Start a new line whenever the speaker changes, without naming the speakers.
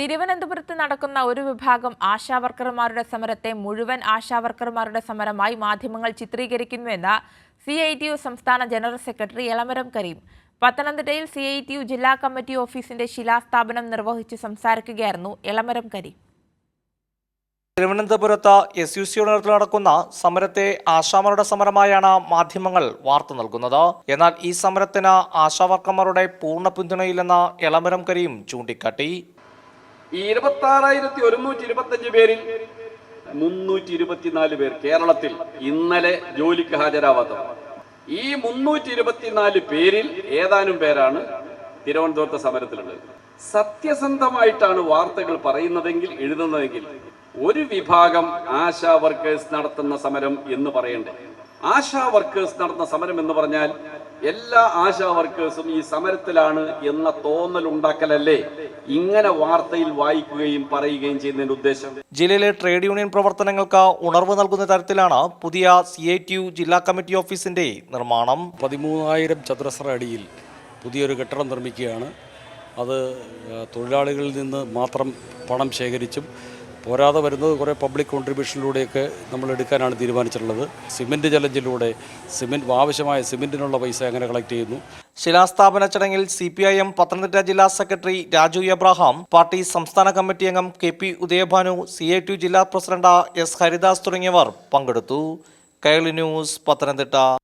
തിരുവനന്തപുരത്ത് നടക്കുന്ന ഒരു വിഭാഗം ആശാവർക്കർമാരുടെ സമരത്തെ മുഴുവൻ ആശാവർക്കർമാരുടെ സമരമായി മാധ്യമങ്ങൾ ചിത്രീകരിക്കുന്നുവെന്ന് സി ഐ ടി യു സംസ്ഥാന ജനറൽ സെക്രട്ടറി എളമരം കരീം പത്തനംതിട്ടയിൽ സി ഐ ടി യു ജില്ലാ കമ്മിറ്റി ഓഫീസിന്റെ ശിലാസ്ഥാപനം നിർവഹിച്ച് സംസാരിക്കുകയായിരുന്നു എളമരം കരീം
തിരുവനന്തപുരത്ത് എസ് യു സിയുടെ നേതൃത്വത്തിൽ നടക്കുന്ന സമരത്തെ ആശാമാരുടെ സമരമായാണ് മാധ്യമങ്ങൾ വാർത്ത നൽകുന്നത് എന്നാൽ ഈ സമരത്തിന് ആശാവർക്കർമാരുടെ പൂർണ്ണ പിന്തുണയില്ലെന്ന് എളമരം കരീം ചൂണ്ടിക്കാട്ടി
ഈ ഇരുപത്തി ആറായിരത്തി ഒരുന്നൂറ്റി ഇരുപത്തഞ്ച് പേരിൽ മുന്നൂറ്റി ഇരുപത്തിനാല് പേർ കേരളത്തിൽ ഇന്നലെ ജോലിക്ക് ഹാജരാവാത്തത് ഈ മുന്നൂറ്റി ഇരുപത്തിനാല് പേരിൽ ഏതാനും പേരാണ് തിരുവനന്തപുരത്ത് സമരത്തിലുള്ളത് സത്യസന്ധമായിട്ടാണ് വാർത്തകൾ പറയുന്നതെങ്കിൽ എഴുതുന്നതെങ്കിൽ ഒരു വിഭാഗം ആശാ വർക്കേഴ്സ് നടത്തുന്ന സമരം എന്ന് പറയണ്ടേ ആശാ വർക്കേഴ്സ് നടത്തുന്ന സമരം എന്ന് പറഞ്ഞാൽ എല്ലാ ആശാ വർക്കേഴ്സും ഈ സമരത്തിലാണ് എന്ന തോന്നൽ ഉണ്ടാക്കലല്ലേ ഇങ്ങനെ വാർത്തയിൽ വായിക്കുകയും പറയുകയും ചെയ്യുന്നതിന്റെ ഉദ്ദേശം
ജില്ലയിലെ ട്രേഡ് യൂണിയൻ പ്രവർത്തനങ്ങൾക്ക് ഉണർവ് നൽകുന്ന തരത്തിലാണ് പുതിയ സി ഐ ടി യു ജില്ലാ കമ്മിറ്റി ഓഫീസിന്റെ നിർമ്മാണം
പതിമൂവായിരം ചതുരശ്ര അടിയിൽ പുതിയൊരു കെട്ടിടം നിർമ്മിക്കുകയാണ് അത് തൊഴിലാളികളിൽ നിന്ന് മാത്രം പണം ശേഖരിച്ചും പോരാതെ വരുന്നത് കുറേ പബ്ലിക് കോൺട്രിബ്യൂഷനിലൂടെയൊക്കെ നമ്മൾ എടുക്കാനാണ് തീരുമാനിച്ചിട്ടുള്ളത് സിമൻറ്റ് ചലഞ്ചിലൂടെ സിമൻറ്റ് ആവശ്യമായ സിമൻറ്റിനുള്ള പൈസ അങ്ങനെ കളക്ട് ചെയ്യുന്നു
ശിലാസ്ഥാപന ചടങ്ങിൽ C P I M Pathanamthitta ജില്ലാ സെക്രട്ടറി രാജു എബ്രഹാം പാർട്ടി സംസ്ഥാന കമ്മിറ്റി അംഗം K P Udayabhanu C I T ജില്ലാ പ്രസിഡന്റ് എസ് ഹരിദാസ് തുടങ്ങിയവർ പങ്കെടുത്തു കൈളി ന്യൂസ് പത്തനംതിട്ട